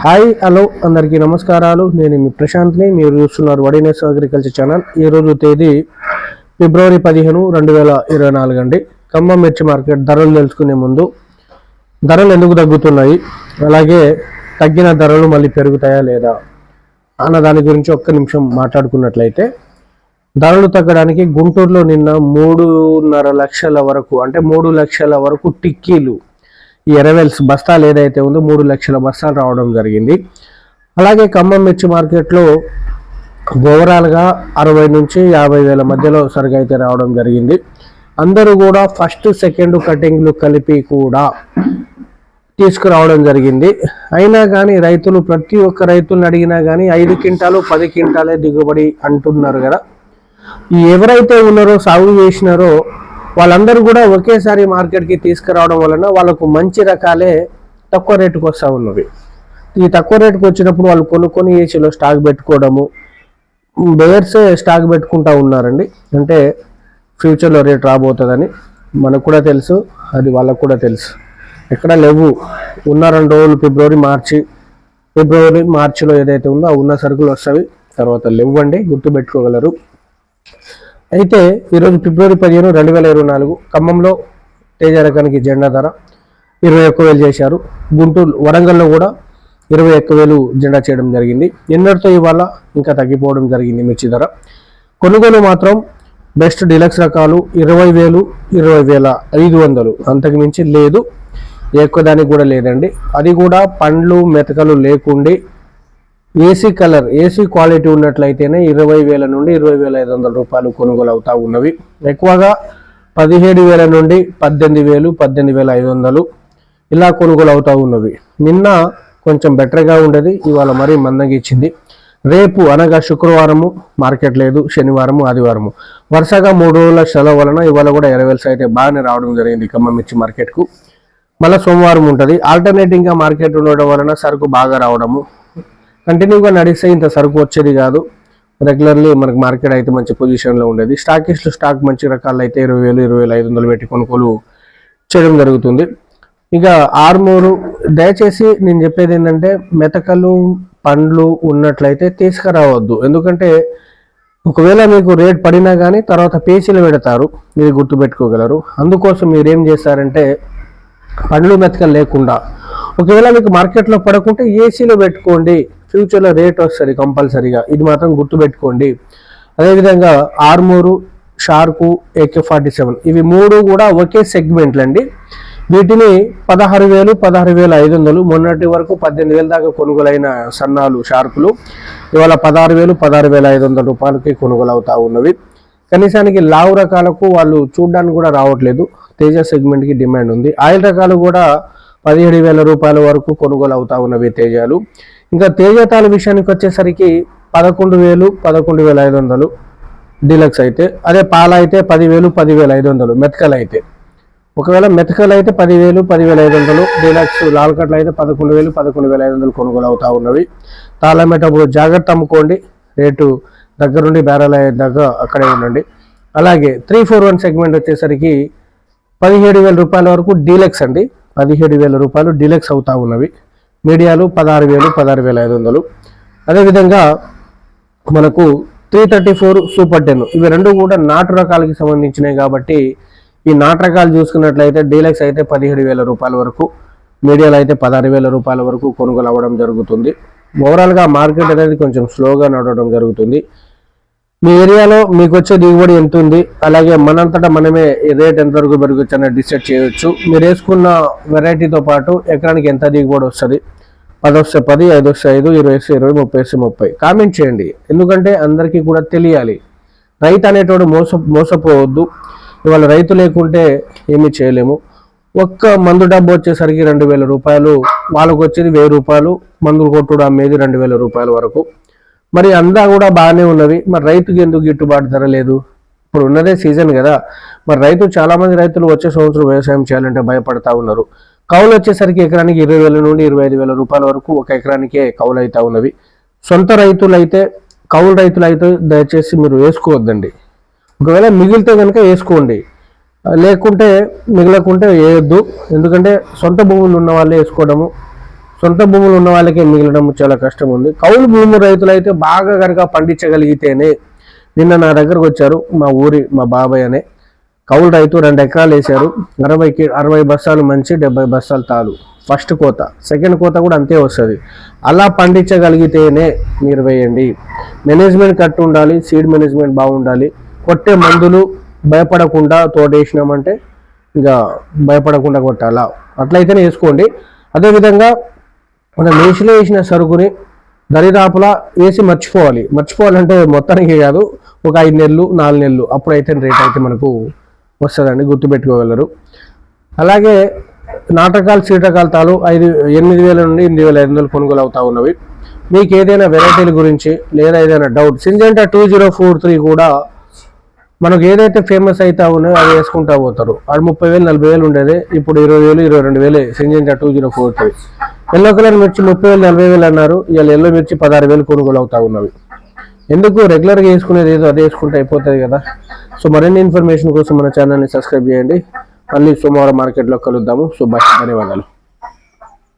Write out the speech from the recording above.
Hi hello అందరికీ నమస్కారాలు. నేను మీ ప్రశాంత్ని. మీరు చూస్తున్నారు వడినేస్ అగ్రికల్చర్ ఛానల్. ఈరోజు తేదీ ఫిబ్రవరి పదిహేను రెండు వేల ఇరవై నాలుగు అండి. ఖమ్మం మిర్చి మార్కెట్ ధరలు తెలుసుకునే ముందు ధరలు ఎందుకు తగ్గుతున్నాయి? అలాగే తగ్గిన ధరలు మళ్ళీ పెరుగుతాయా లేదా అన్న దాని గురించి ఒక్క నిమిషం మాట్లాడుకున్నట్లయితే ధరలు తగ్గడానికి గుంటూరులో నిన్న మూడున్నర లక్షల వరకు అంటే మూడు లక్షల వరకు టిక్కీలు ఈ ఎరవెల్స్ బస్తాలు ఏదైతే ఉందో మూడు లక్షల బస్తాలు రావడం జరిగింది. అలాగే ఖమ్మం మిర్చి మార్కెట్లో ఓవరాల్గా అరవై నుంచి యాభై వేల మధ్యలో సరిగా అయితే రావడం జరిగింది. అందరూ కూడా ఫస్ట్ సెకండ్ కటింగ్లు కలిపి కూడా తీసుకురావడం జరిగింది. అయినా కానీ రైతులు ప్రతి ఒక్క రైతులను అడిగినా కానీ ఐదు క్వింటాలు పది క్వింటాలే దిగుబడి అంటున్నారు కదా. ఎవరైతే ఉన్నారో సాగు చేసినారో వాళ్ళందరూ కూడా ఒకేసారి మార్కెట్కి తీసుకురావడం వలన వాళ్ళకు మంచి రకాలే తక్కువ రేటుకు వస్తూ ఉన్నవి. ఈ తక్కువ రేటుకు వచ్చినప్పుడు వాళ్ళు కొనుక్కొని ఏసీలో స్టాక్ పెట్టుకోవడము బేర్సే స్టాక్ పెట్టుకుంటా ఉన్నారండి. అంటే ఫ్యూచర్లో రేట్ రాబోతుందని మనకు కూడా తెలుసు అది వాళ్ళకు కూడా తెలుసు. ఎక్కడ లేవు. ఉన్న రెండు రోజులు ఫిబ్రవరి మార్చి ఫిబ్రవరి మార్చిలో ఏదైతే ఉందో ఆ ఉన్న సరుకులు వస్తాయి. తర్వాత లేవండి గుర్తు పెట్టుకోగలరు అయితే ఈరోజు ఫిబ్రవరి పదిహేను రెండు వేల ఇరవై నాలుగు ఖమ్మంలో తేజ రకానికి జెండా ధర ఇరవై ఒక్క వేలు చేశారు. గుంటూరు వరంగల్లో కూడా ఇరవై ఒక్క వేలు జెండా చేయడం జరిగింది. నిన్నటితో ఇవాళ ఇంకా తగ్గిపోవడం జరిగింది మిర్చి ధర. కొనుగోలు మాత్రం బెస్ట్ డిలక్స్ రకాలు ఇరవై వేలు ఇరవై వేల ఐదు వందలు. అంతకు మించి లేదు. ఎక్కువ దానికి కూడా లేదండి. అది కూడా పండ్లు మెతకలు లేకుండి ఏసీ కలర్ ఏసీ క్వాలిటీ ఉన్నట్లయితేనే ఇరవై వేల నుండి ఇరవై వేల ఐదు వందల రూపాయలు కొనుగోలు అవుతా ఉన్నవి. ఎక్కువగా పదిహేడు వేల నుండి పద్దెనిమిది వేలు పద్దెనిమిది వేల ఐదు వందలు ఇలా కొనుగోలు అవుతా ఉన్నవి. నిన్న కొంచెం బెటర్గా ఉండేది ఇవాళ మరీ మందంగా ఇచ్చింది. రేపు అనగా శుక్రవారము మార్కెట్ లేదు శనివారము ఆదివారము. వరుసగా మూడు రోజుల సెలవు వలన ఇవాళ కూడా ఇరవై అయితే బాగానే రావడం జరిగింది ఖమ్మం మిర్చి మార్కెట్కు. మళ్ళీ సోమవారం ఉంటుంది. ఆల్టర్నేటింగ్గా మార్కెట్ ఉండడం వలన సరుకు బాగా రావడము కంటిన్యూగా నడిస్తే ఇంత సరుకు వచ్చేది కాదు. రెగ్యులర్లీ మనకి మార్కెట్ అయితే మంచి పొజిషన్లో ఉండేది. స్టాకిస్ట్లు స్టాక్ మంచి రకాలు అయితే ఇరవై వేలు ఇరవై వేలు ఐదు వందలు పెట్టి కొనుగోలు చేయడం జరుగుతుంది. ఇక ఆర్మూరు దయచేసి నేను చెప్పేది ఏంటంటే మెతకలు పండ్లు ఉన్నట్లయితే తీసుకురావద్దు. ఎందుకంటే ఒకవేళ మీకు రేట్ పడినా కానీ తర్వాత పేచీలు పెడతారు. మీరు గుర్తుపెట్టుకోగలరు. అందుకోసం మీరు ఏం చేస్తారంటే పండ్లు మెతకలు లేకుండా. ఒకవేళ మీకు మార్కెట్లో పడకుంటే ఏసీలో పెట్టుకోండి. ఫ్యూచర్లో రేట్ వస్తుంది కంపల్సరీగా. ఇది మాత్రం గుర్తుపెట్టుకోండి. అదేవిధంగా armour shark AK forty seven ఇవి మూడు కూడా ఒకే సెగ్మెంట్లు అండి వీటిని పదహారు వేలు పదహారు వేల ఐదు వందలు మొన్నటి వరకు పద్దెనిమిది వేల దాకా కొనుగోలైన సన్నాలు షార్కులు. ఇవాళ పదహారు వేలు పదహారు వేల ఐదు వందల రూపాయలకి కొనుగోలు అవుతా ఉన్నవి. కనీసానికి లావు రకాలకు వాళ్ళు చూడడానికి కూడా రావట్లేదు. తేజ సెగ్మెంట్కి డిమాండ్ ఉంది. ఆయిల్ రకాలు కూడా పదిహేడు వేల రూపాయల వరకు కొనుగోలు అవుతా ఉన్నవి తేజాలు. ఇంకా తేజతాల విషయానికి వచ్చేసరికి పదకొండు వేలు పదకొండు వేల ఐదు వందలు డీలక్స్ అయితే. అదే పాల అయితే పదివేలు పదివేల ఐదు వందలు మెతకలు అయితే. ఒకవేళ మెతకలు అయితే పదివేలు పదివేల ఐదు వందలు డీలక్స్ లాల్కట్లు అయితే పదకొండు వేలు పదకొండు వేల ఐదు వందలు కొనుగోలు అవుతా ఉన్నవి. తాళమేటప్పుడు జాగ్రత్త అమ్ముకోండి. రేటు దగ్గరుండి బేరాల దగ్గర అక్కడే ఉండండి. అలాగే త్రీ ఫోర్ వన్ సెగ్మెంట్ వచ్చేసరికి పదిహేడు వేల రూపాయల వరకు డీలక్స్ అండి. పదిహేడు వేల రూపాయలు డీలక్స్ అవుతా ఉన్నవి. మీడియాలు పదహారు వేలు పదహారు వేల ఐదు వందలు. అదేవిధంగా మనకు three thirty four super ten ఇవి రెండు కూడా నాటు రకాలకి సంబంధించినవి కాబట్టి ఈ నాటు రకాలు చూసుకున్నట్లయితే డీలక్స్ అయితే పదిహేడు వేల రూపాయల వరకు మీడియాలో అయితే పదహారు వేల రూపాయల వరకు కొనుగోలు అవ్వడం జరుగుతుంది. ఓవరాల్గా మార్కెట్ అనేది కొంచెం స్లోగా నడవడం జరుగుతుంది. మీ ఏరియాలో మీకు వచ్చే దిగుబడి ఎంత ఉంది? అలాగే మనంతటా మనమే రేట్ ఎంతవరకు పెరగచ్చు అనేది డిసైడ్ చేయొచ్చు. మీరు వేసుకున్న వెరైటీతో పాటు ఎకరానికి ఎంత దిగుబడి వస్తుంది? పది వస్తే పది ఐదు వస్తే ఐదు ఇరవై వస్తే ఇరవై ముప్పై వస్తే ముప్పై. కామెంట్ చేయండి. ఎందుకంటే అందరికీ కూడా తెలియాలి. రైతు అనేటోడు మోస మోసపోవద్దు. ఇవాళ రైతు లేకుంటే ఏమీ చేయలేము. ఒక్క మందు డబ్బు వచ్చేసరికి రెండు వేల రూపాయలు వాళ్ళకు వచ్చేది వెయ్యి రూపాయలు మందులు కొట్టుడు అమ్మేది రెండు వేల రూపాయల వరకు. మరి అందా కూడా బాగానే ఉన్నవి మరి రైతుకి ఎందుకు గిట్టుబాటు ధర లేదు? ఇప్పుడు ఉన్నదే సీజన్ కదా. మరి రైతు చాలామంది రైతులు వచ్చే సంవత్సరం వ్యవసాయం చేయాలంటే భయపడతా ఉన్నారు. కౌలు వచ్చేసరికి ఎకరానికి ఇరవై వేల నుండి ఇరవై ఐదు వేల రూపాయల వరకు ఒక ఎకరానికే కౌలు అవుతా ఉన్నవి సొంత రైతులు అయితే కౌలు రైతులు అయితే దయచేసి మీరు వేసుకోవద్దండి. ఒకవేళ మిగిలితే కనుక వేసుకోండి. లేకుంటే మిగలకుంటే వేయొద్దు. ఎందుకంటే సొంత భూములు ఉన్న వాళ్ళే వేసుకోవడము సొంత భూములు ఉన్న వాళ్ళకే మిగలడం చాలా కష్టం ఉంది కౌలు భూమి రైతులు అయితే బాగా కనుక పండించగలిగితేనే నిన్న నా దగ్గరకు వచ్చారు మా ఊరి మా బాబాయ్ అనే. కౌలు రైతు రెండు ఎకరాలు వేశారు. అరవైకి అరవై బస్తాలు మంచి డెబ్బై బస్తాలు తాలు. ఫస్ట్ కోత. సెకండ్ కోత కూడా అంతే వస్తుంది. అలా పండించగలిగితేనే మీరు వేయండి. మేనేజ్మెంట్ కట్టు ఉండాలి సీడ్ మేనేజ్మెంట్ బాగుండాలి. కొట్టే మందులు భయపడకుండా తోటేసినామంటే ఇంకా భయపడకుండా కొట్టాలా? అట్లయితేనే వేసుకోండి. అదేవిధంగా మనం మేషిలో వేసిన సరుకుని దరిదాపులా వేసి మర్చిపోవాలి. మర్చిపోవాలంటే మొత్తానికి కాదు ఒక ఐదు నెలలు నాలుగు నెలలు అప్పుడైతే రేట్ అయితే మనకు వస్తుందండి గుర్తుపెట్టుకోగలరు. అలాగే నాటకాలు చీటకాలు తాలు ఐదు ఎనిమిది వేల నుండి ఎనిమిది వేల ఐదు వందలు కొనుగోలు అవుతా ఉన్నవి. మీకు ఏదైనా వెరైటీల గురించి లేదా ఏదైనా doubt Syngenta two zero four three కూడా మనకు ఏదైతే ఫేమస్ అయితే ఉన్నాయో అవి వేసుకుంటా పోతారు. ఆడు ముప్పై వేలు నలభై వేలు ఉండేది. ఇప్పుడు ఇరవై వేలు ఇరవై రెండు వేలు. Syngenta two zero four three. Yellow colour మిర్చి ముప్పై వేలు నలభై వేలు అన్నారు. ఇవాళ ఎల్లో మిర్చి పదహారు వేలు కొనుగోలు అవుతా ఉన్నవి. ఎందుకు రెగ్యులర్గా వేసుకునేది ఏదో అదే వేసుకుంటే అయిపోతుంది కదా? సో మరిన్ని ఇన్ఫర్మేషన్ కోసం మన ఛానల్ని సబ్స్క్రైబ్ చేయండి. మళ్ళీ సోమవారం మార్కెట్లో కలుద్దాము. సో బాయ్ ధన్యవాదాలు.